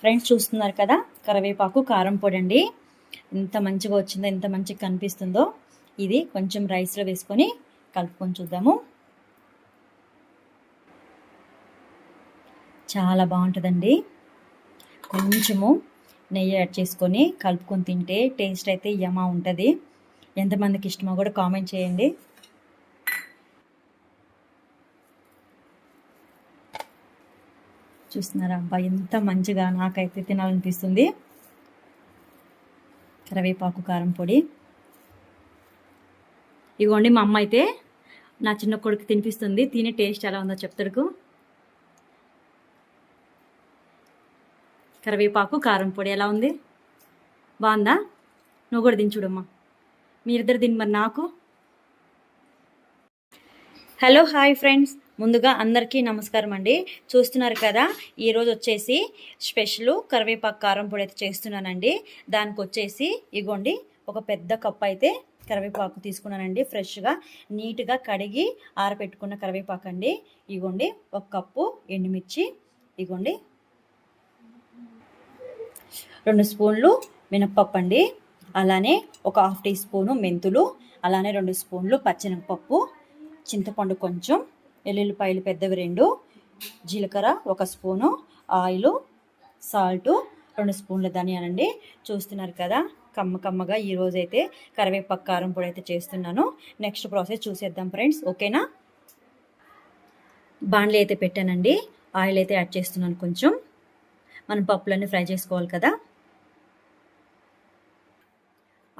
Friends చూస్తున్నారు కదా కరివేపాకు కారం పొడి అండి ఎంత మంచిగా వచ్చిందో ఎంత మంచిగా కనిపిస్తుందో. ఇది కొంచెం రైస్లో వేసుకొని కలుపుకొని చూద్దాము. చాలా బాగుంటుందండి. కొంచెము నెయ్యి యాడ్ చేసుకొని కలుపుకొని తింటే టేస్ట్ అయితే యమా ఉంటుంది. ఎంతమందికి ఇష్టమో కూడా కామెంట్ చేయండి. చూస్తున్నారా? అబ్బా ఎంత మంచిగా నాకైతే తినాలనిపిస్తుంది. కరివేపాకు కారం పొడి. ఇగోండి మా అమ్మ అయితే నా చిన్న కొడుకు తినిపిస్తుంది. తినే టేస్ట్ ఎలా ఉందో చెప్తాడుకు కరివేపాకు కారం పొడి ఎలా ఉంది? బాగుందా? నువ్వు కూడా దించుడమ్మా మీరిద్దరు తిని మరి నాకు. Hello hi friends. ముందుగా అందరికీ నమస్కారం అండి. చూస్తున్నారు కదా ఈరోజు వచ్చేసి స్పెషల్ కరివేపాకు కారం పొడి అయితే చేస్తున్నానండి. దానికి వచ్చేసి ఇగోండి ఒక పెద్ద కప్ అయితే కరివేపాకు తీసుకున్నానండి. ఫ్రెష్గా నీట్గా కడిగి ఆరబెట్టుకున్న కరివేపాకు అండి. ఇగోండి ఒక కప్పు ఎండుమిర్చి ఇగోండి రెండు స్పూన్లు మినప్పప్పు అండి. అలానే ఒక హాఫ్ టీ స్పూను మెంతులు అలానే రెండు స్పూన్లు పచ్చెనగపప్పు చింతపండు కొంచెం ఎల్లుల్లిపాయలు పెద్దవి రెండు జీలకర్ర ఒక స్పూను ఆయిల్ సాల్ట్ రెండు స్పూన్ల ధనియాలండి. చూస్తున్నారు కదా కమ్మ కమ్మగా ఈరోజు అయితే కరివేపాకు కారం పొడి అయితే చేస్తున్నాను. నెక్స్ట్ ప్రాసెస్ చూసేద్దాం ఫ్రెండ్స్ ఓకేనా? బాండ్లీ అయితే పెట్టానండి ఆయిల్ అయితే యాడ్ చేస్తున్నాను కొంచెం. మనం పప్పులన్నీ ఫ్రై చేసుకోవాలి కదా.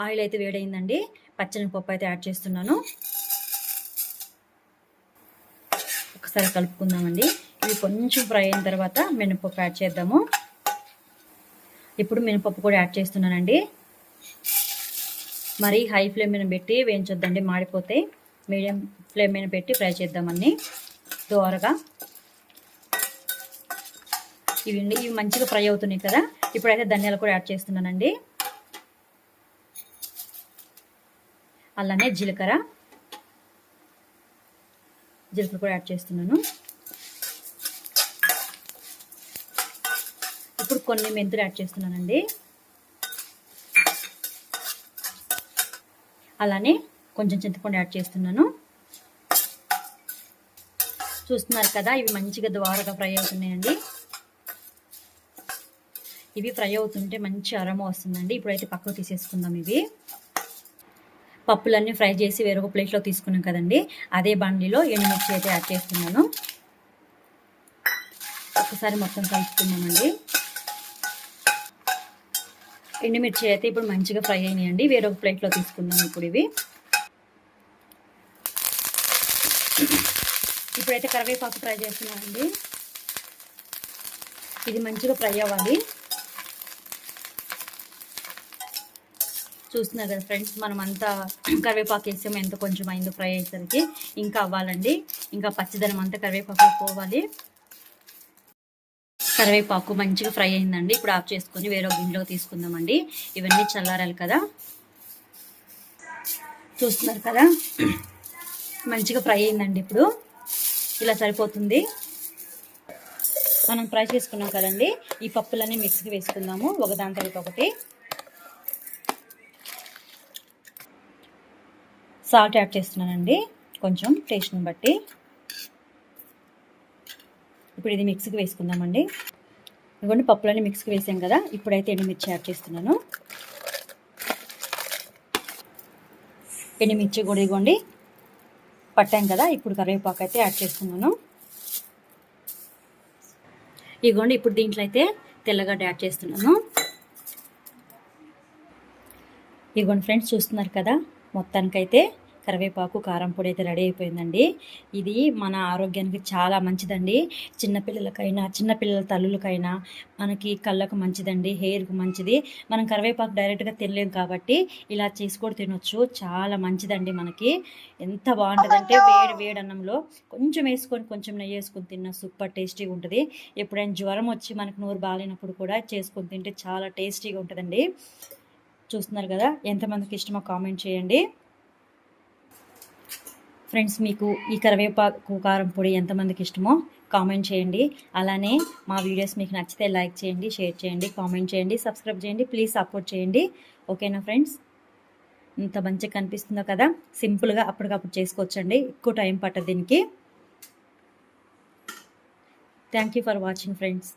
ఆయిల్ అయితే వేడైందండి పచ్చనిపప్పు అయితే యాడ్ చేస్తున్నాను. ఒకసారి కలుపుకుందామండి. ఇవి కొంచెం ఫ్రై అయిన తర్వాత మినపప్పు యాడ్ చేద్దాము. ఇప్పుడు మినపప్పు కూడా యాడ్ చేస్తున్నానండి. మరీ హై ఫ్లేమ్ మీద పెట్టి వేయించొద్దండి మాడిపోతే మీడియం ఫ్లేమ్ మీద పెట్టి ఫ్రై చేద్దామని దోరగా. ఇవి ఇవి మంచిగా ఫ్రై అవుతున్నాయి కదా. ఇప్పుడైతే ధనియాలు కూడా యాడ్ చేస్తున్నానండి. అలానే జీలకర్ర. జీలకర్ర కూడా యాడ్ చేస్తున్నాను. ఇప్పుడు కొన్ని మెంతులు యాడ్ చేస్తున్నానండి. అలానే కొంచెం చింతపండు యాడ్ చేస్తున్నాను. చూస్తున్నారు కదా ఇవి మంచిగా ద్వారగా ఫ్రై అవుతున్నాయండి. ఇవి ఫ్రై అవుతుంటే మంచి అరమ వస్తుందండి. ఇప్పుడైతే పక్కకు తీసేసుకుందాం ఇవి. పప్పులన్నీ ఫ్రై చేసి వేరొక ప్లేట్లో తీసుకున్నాం కదండి. అదే బండిలో ఎండుమిర్చి అయితే యాడ్ చేస్తున్నాను ఒకసారి మొత్తం కలుపుతున్నామండి ఎండుమిర్చి అయితే ఇప్పుడు మంచిగా ఫ్రై అయినాయండి. వేరొక ప్లేట్లో తీసుకుందాం ఇప్పుడు ఇవి. ఇప్పుడైతే కరివేపాకు ఫ్రై చేస్తున్నామండి ఇది మంచిగా ఫ్రై అవ్వాలి. చూస్తున్నారు కదా ఫ్రెండ్స్ మనం అంతా కరివేపాకు వేసాము ఎంత కొంచెం అయిందో ఫ్రై అయ్యేసరికి. ఇంకా అవ్వాలండి. ఇంకా పచ్చిదనం అంతా కరివేపాకు పోవాలి. కరివేపాకు మంచిగా ఫ్రై అయిందండి. ఇప్పుడు ఆఫ్ చేసుకొని వేరే గిన్నెలో తీసుకుందామండి. ఇవన్నీ చల్లారాలి కదా. చూస్తున్నారు కదా? మంచిగా ఫ్రై అయిందండి ఇప్పుడు. ఇలా సరిపోతుంది. మనం ఫ్రై చేసుకున్నాం కదండి. ఈ పప్పులన్నీ మిక్స్కి వేసుకుందాము. ఒకదాని తర్వాత ఒకటి. సాల్ట్ యాడ్ చేస్తున్నానండి. కొంచెం టేస్ట్ని బట్టి. ఇప్పుడు ఇది మిక్స్కి వేసుకుందామండి. ఇవ్వండి పప్పులన్నీ మిక్స్కి వేసాం కదా. ఇప్పుడైతే ఎండుమిర్చి యాడ్ చేస్తున్నాను. ఎండుమిర్చి కూడా ఇవ్వండి పట్టాం కదా. ఇప్పుడు కరివేపాకు అయితే యాడ్ చేస్తున్నాను. ఇగోండి ఇప్పుడు దీంట్లో అయితే తెల్లగడ్డ యాడ్ చేస్తున్నాను. ఇగోండి ఫ్రెండ్స్ చూస్తున్నారు కదా. మొత్తానికైతే కరివేపాకు కారం పొడి అయితే రెడీ అయిపోయిందండి. ఇది మన ఆరోగ్యానికి చాలా మంచిదండి. చిన్నపిల్లలకైనా చిన్నపిల్లల తల్లులకైనా మనకి కళ్ళకు మంచిదండి హెయిర్కు మంచిది. మనం కరివేపాకు డైరెక్ట్గా తినలేం కాబట్టి ఇలా చేసి కూడా తినొచ్చు. చాలా మంచిదండి మనకి. ఎంత బాగుంటుందంటే వేడి వేడి అన్నంలో కొంచెం వేసుకొని కొంచెం నెయ్యి వేసుకొని తిన్న సూపర్ టేస్టీగా ఉంటుంది. ఎప్పుడైనా జ్వరం వచ్చి మనకు నోరు బాగాలేనప్పుడు కూడా చేసుకొని తింటే చాలా టేస్టీగా ఉంటుందండి. చూస్తున్నారు కదా? ఎంతమందికి ఇష్టమో కామెంట్ చేయండి. ఫ్రెండ్స్ మీకు ఈ కరివేపాకు కారం పొడి ఎంతమందికి ఇష్టమో కామెంట్ చేయండి. అలానే మా వీడియోస్ మీకు నచ్చితే లైక్ చేయండి షేర్ చేయండి కామెంట్ చేయండి సబ్స్క్రైబ్ చేయండి ప్లీజ్ సపోర్ట్ చేయండి. ఓకేనా ఫ్రెండ్స్? ఇంత మంచిగా కనిపిస్తుందో కదా? సింపుల్గా అప్పటికప్పుడు చేసుకోవచ్చండి. ఎక్కువ టైం పట్టదు దీనికి. Thank you for watching friends.